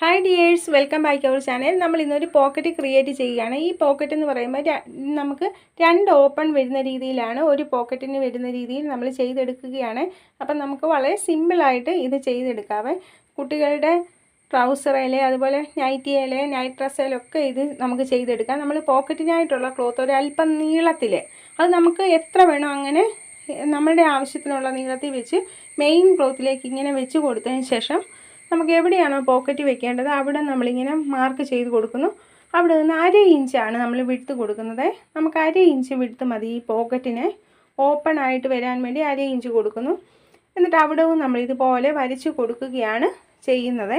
Hi dears welcome back our channel നമ്മൾ ഇന്നൊരു pocket create ചെയ്യുകയാണ്. ഈ പോക്കറ്റ് എന്ന് പറയുമ്പോൾ നമുക്ക് രണ്ട് ഓപ്പൺ വരുന്ന രീതിയിലാണ് ഒരു പോക്കറ്റിന് വരുന്ന രീതിയിൽ നമ്മൾ ചെയ്തെടുക്കുകയാണ്. അപ്പം നമുക്ക് വളരെ സിമ്പിളായിട്ട് ഇത് ചെയ്തെടുക്കാവേ കുട്ടികളുടെ ട്രൗസറേലെ അതുപോലെ നൈറ്റി ഇല നൈറ്റ് ഡ്രസ്സേലൊക്കെ ഇത് നമുക്ക് ചെയ്തെടുക്കാം. നമ്മൾ പോക്കറ്റിനായിട്ടുള്ള ക്ലോത്ത് ഒരു അല്പം നീളത്തിൽ. അത് നമുക്ക് എത്ര വേണോ അങ്ങനെ നമ്മുടെ ആവശ്യത്തിനുള്ള നീളത്തിൽ വെച്ച് മെയിൻ ക്ലോത്തിലേക്ക് ഇങ്ങനെ വെച്ച് കൊടുത്തതിന് ശേഷം നമുക്ക് എവിടെയാണോ പോക്കറ്റ് വെക്കേണ്ടത് അവിടെ നമ്മളിങ്ങനെ മാർക്ക് ചെയ്ത് കൊടുക്കുന്നു. അവിടെ നിന്ന് അര ഇഞ്ചാണ് നമ്മൾ വിടുത്ത് കൊടുക്കുന്നത്. നമുക്ക് അര ഇഞ്ച് വിടുത്ത് മതി ഈ പോക്കറ്റിനെ ഓപ്പൺ ആയിട്ട് വരാൻ വേണ്ടി അര ഇഞ്ച് കൊടുക്കുന്നു. എന്നിട്ട് അവിടവും നമ്മൾ ഇതുപോലെ വരച്ച് കൊടുക്കുകയാണ് ചെയ്യുന്നത്.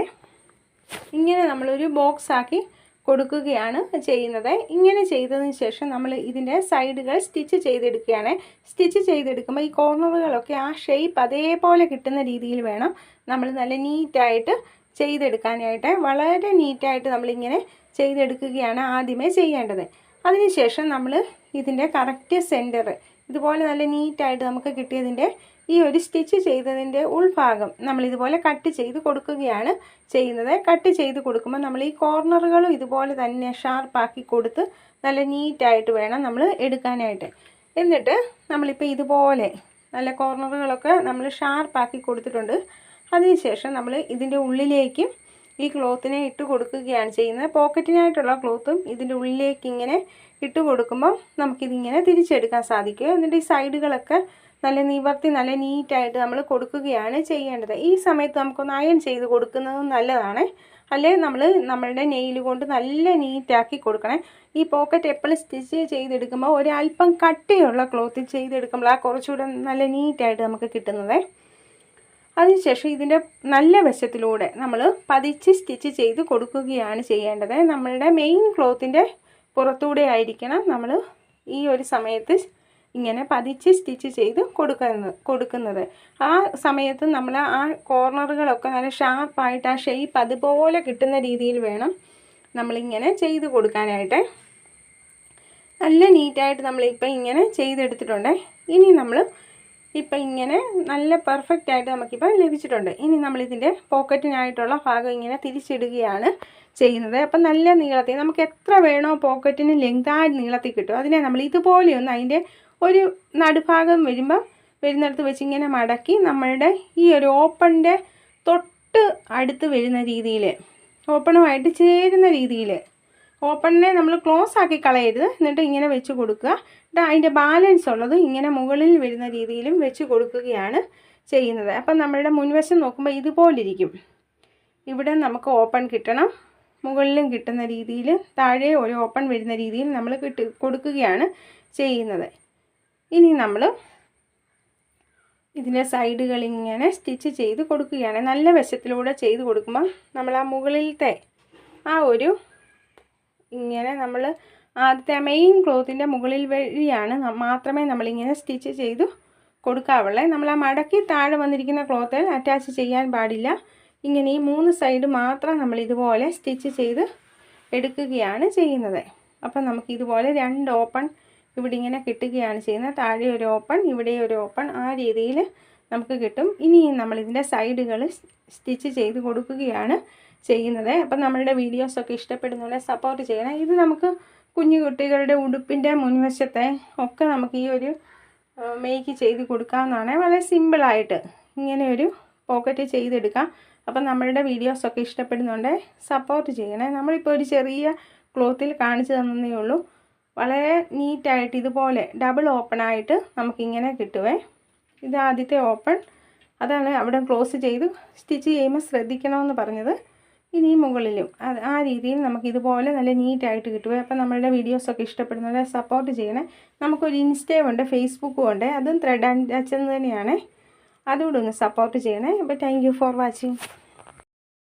ഇങ്ങനെ നമ്മളൊരു ബോക്സ് ആക്കി കൊടുക്കുകയാണ് ചെയ്യുന്നത്. ഇങ്ങനെ ചെയ്തതിന് ശേഷം നമ്മൾ ഇതിന്റെ സൈഡുകൾ സ്റ്റിച്ച് ചെയ്തെടുക്കുകയാണ്. സ്റ്റിച്ച് ചെയ്തെടുക്കുമ്പോൾ ഈ കോർണറുകളൊക്കെ ആ ഷേപ്പ് അതേപോലെ കിട്ടുന്ന രീതിയിൽ വേണം നമ്മൾ നല്ല നീറ്റായിട്ട് ചെയ്തെടുക്കാനായിട്ട്. വളരെ നീറ്റായിട്ട് നമ്മളിങ്ങനെ ചെയ്തെടുക്കുകയാണ് ആദ്യമേ ചെയ്യേണ്ടത്. അതിനുശേഷം നമ്മൾ ഇതിന്റെ കറക്റ്റ് സെന്റർ ഇതുപോലെ നല്ല നീറ്റായിട്ട് നമുക്ക് കിട്ടിയതിന്റെ ഈ ഒരു സ്റ്റിച്ച് ചെയ്തതിന്റെ ഉൾഭാഗം നമ്മൾ ഇതുപോലെ കട്ട് ചെയ്ത് കൊടുക്കുകയാണ് ചെയ്യുന്നത്. കട്ട് ചെയ്ത് കൊടുക്കുമ്പോൾ നമ്മൾ ഈ കോർണറുകളും ഇതുപോലെ തന്നെ ഷാർപ്പാക്കി കൊടുത്ത് നല്ല നീറ്റായിട്ട് വേണം നമ്മൾ എടുക്കാനായിട്ട്. എന്നിട്ട് നമ്മളിപ്പോൾ ഇതുപോലെ നല്ല കോർണറുകളൊക്കെ നമ്മൾ ഷാർപ്പാക്കി കൊടുത്തിട്ടുണ്ട്. അതിനുശേഷം നമ്മൾ ഇതിന്റെ ഉള്ളിലേക്ക് ഈ ക്ലോത്തിനെ ഇട്ട് കൊടുക്കുകയാണ് ചെയ്യുന്നത്. പോക്കറ്റിനായിട്ടുള്ള ക്ലോത്തും ഇതിന്റെ ഉള്ളിലേക്ക് ഇങ്ങനെ ഇട്ട് കൊടുക്കുമ്പോൾ നമുക്കിതിങ്ങനെ തിരിച്ചെടുക്കാൻ സാധിക്കും. എന്നിട്ട് ഈ സൈഡുകളൊക്കെ നല്ല നിവർത്തി നല്ല നീറ്റായിട്ട് നമ്മൾ കൊടുക്കുകയാണ് ചെയ്യേണ്ടത്. ഈ സമയത്ത് നമുക്കൊന്ന് അയൺ ചെയ്ത് കൊടുക്കുന്നത് നല്ലതാണ്. അല്ലെ നമ്മൾ നമ്മളുടെ നെയിൽ കൊണ്ട് നല്ല നീറ്റാക്കി കൊടുക്കണേ. ഈ പോക്കറ്റ് എപ്പോഴും സ്റ്റിച്ച് ചെയ്തെടുക്കുമ്പോൾ ഒരല്പം കട്ടിയുള്ള ക്ലോത്തിൽ ചെയ്തെടുക്കുമ്പോൾ ആ കുറച്ചുകൂടെ നല്ല നീറ്റായിട്ട് നമുക്ക് കിട്ടുന്നത്. അതിനുശേഷം ഇതിന്റെ നല്ല വശത്തിലൂടെ നമ്മൾ പതിച്ച് സ്റ്റിച്ച് ചെയ്ത് കൊടുക്കുകയാണ് ചെയ്യേണ്ടത്. നമ്മളുടെ മെയിൻ ക്ലോത്തിന്റെ പുറത്തൂടെ ആയിരിക്കണം നമ്മൾ ഈ ഒരു സമയത്ത് ഇങ്ങനെ പതിച്ച് സ്റ്റിച്ച് ചെയ്ത് കൊടുക്കുന്നത് കൊടുക്കുന്നത്. ആ സമയത്ത് നമ്മൾ ആ കോർണറുകളൊക്കെ നല്ല ഷാർപ്പായിട്ട് ആ ഷെയ്പ്പ് അതുപോലെ കിട്ടുന്ന രീതിയിൽ വേണം നമ്മളിങ്ങനെ ചെയ്ത് കൊടുക്കാനായിട്ട്. നല്ല നീറ്റായിട്ട് നമ്മളിപ്പോൾ ഇങ്ങനെ ചെയ്തെടുത്തിട്ടുണ്ട്. ഇനി നമ്മൾ ഇപ്പം ഇങ്ങനെ നല്ല പെർഫെക്റ്റ് ആയിട്ട് നമുക്കിപ്പോൾ ലഭിച്ചിട്ടുണ്ട്. ഇനി നമ്മളിതിന്റെ പോക്കറ്റിനായിട്ടുള്ള ഭാഗം ഇങ്ങനെ തിരിച്ചിടുകയാണ് ചെയ്യുന്നത്. അപ്പം നല്ല നീളത്തിൽ നമുക്ക് എത്ര വേണോ പോക്കറ്റിന് ലെങ്ത് നീളത്തിൽ കിട്ടും. അതിനെ നമ്മൾ ഇതുപോലെ ഒന്ന് അതിന്റെ ഒരു നടുഭാഗം വരുമ്പം വരുന്നിടത്ത് വെച്ച് ഇങ്ങനെ മടക്കി നമ്മളുടെ ഈ ഒരു ഓപ്പണിന്റെ തൊട്ട് അടുത്ത് വരുന്ന രീതിയിൽ ഓപ്പണുമായിട്ട് ചേരുന്ന രീതിയിൽ ഓപ്പണിനെ നമ്മൾ ക്ലോസ് ആക്കി കളയരുത്. എന്നിട്ട് ഇങ്ങനെ വെച്ച് കൊടുക്കുക. എന്നിട്ട് അതിന്റെ ബാലൻസ് ഉള്ളത് ഇങ്ങനെ മുകളിൽ വരുന്ന രീതിയിലും വെച്ച് കൊടുക്കുകയാണ് ചെയ്യുന്നത്. അപ്പം നമ്മളുടെ മുൻവശം നോക്കുമ്പോൾ ഇതുപോലെ ഇരിക്കും ഇവിടെ നമുക്ക് ഓപ്പൺ കിട്ടണം. മുകളിലും കിട്ടുന്ന രീതിയിൽ താഴെ ഒരു ഓപ്പൺ വരുന്ന രീതിയിൽ നമ്മൾ കിട്ടി കൊടുക്കുകയാണ് ചെയ്യുന്നത്. ഇനി നമ്മൾ ഇതിന്റെ സൈഡുകൾ ഇങ്ങനെ സ്റ്റിച്ച് ചെയ്ത് കൊടുക്കുകയാണ്. നല്ല വശത്തിലൂടെ ചെയ്ത് കൊടുക്കുമ്പോൾ നമ്മൾ ആ മുകളിലത്തെ ആ ഒരു ഇങ്ങനെ നമ്മൾ ആദ്യത്തെ മെയിൻ ക്ലോത്തിന്റെ മുകളിൽ വഴിയാണ് മാത്രമേ നമ്മളിങ്ങനെ സ്റ്റിച്ച് ചെയ്തു കൊടുക്കാവുള്ളേ. നമ്മൾ ആ മടക്കി താഴെ വന്നിരിക്കുന്ന ക്ലോത്തിൽ അറ്റാച്ച് ചെയ്യാൻ പാടില്ല. ഇങ്ങനെ ഈ മൂന്ന് സൈഡ് മാത്രം നമ്മൾ ഇതുപോലെ സ്റ്റിച്ച് ചെയ്ത് എടുക്കുകയാണ് ചെയ്യുന്നത്. അപ്പം നമുക്ക് ഇതുപോലെ രണ്ട് ഓപ്പൺ ഇവിടെ ഇങ്ങനെ കിട്ടുകയാണ് ചെയ്യുന്നത്. താഴെ ഒരു ഓപ്പൺ ഇവിടെ ഒരു ഓപ്പൺ ആ രീതിയിൽ നമുക്ക് കിട്ടും. ഇനി നമ്മളിതിന്റെ സൈഡുകൾ സ്റ്റിച്ച് ചെയ്ത് കൊടുക്കുകയാണ്. ചെയ്യുന്നത്. അപ്പം നമ്മളുടെ വീഡിയോസൊക്കെ ഇഷ്ടപ്പെടുന്നവരെ സപ്പോർട്ട് ചെയ്യണം. ഇത് നമുക്ക് കുഞ്ഞു കുട്ടികളുടെ ഉടുപ്പിന്റെ മുൻവശത്തെ ഒക്കെ നമുക്ക് ഈ ഒരു മേക്ക് ചെയ്ത് കൊടുക്കാവുന്നതാണ്. വളരെ സിമ്പിളായിട്ട് ഇങ്ങനെ ഒരു പോക്കറ്റ് ചെയ്തെടുക്കാം. അപ്പം നമ്മളുടെ വീഡിയോസൊക്കെ ഇഷ്ടപ്പെടുന്നുണ്ട് സപ്പോർട്ട് ചെയ്യണേ. നമ്മളിപ്പോൾ ഒരു ചെറിയ ക്ലോത്തിൽ കാണിച്ചു തന്നേ ഉള്ളൂ. വളരെ നീറ്റായിട്ട് ഇതുപോലെ ഡബിൾ ഓപ്പൺ ആയിട്ട് നമുക്കിങ്ങനെ കിട്ടുവേ. ഇത് ആദ്യത്തെ ഓപ്പൺ അതാണ് അവിടെ ക്ലോസ് ചെയ്ത്. സ്റ്റിച്ച് ചെയ്യുമ്പോൾ ശ്രദ്ധിക്കണമെന്ന് പറഞ്ഞത്. ഇനി മുകളിലും. അത് ആ രീതിയിൽ നമുക്ക് ഇതുപോലെ നല്ല നീറ്റായിട്ട് കിട്ടുക അപ്പോൾ നമ്മളുടെ വീഡിയോസൊക്കെ ഇഷ്ടപ്പെടുന്നവരെ സപ്പോർട്ട് ചെയ്യണേ. നമുക്കൊരു ഇൻസ്റ്റയും ഉണ്ട് ഫേസ്ബുക്കും ഉണ്ട്. അതും ത്രെഡ് ആൻഡ് എന്ന് തന്നെയാണ്. അതുകൂടെ ഒന്ന് സപ്പോർട്ട് ചെയ്യണേ. അപ്പോൾ താങ്ക് ഫോർ വാച്ചിങ്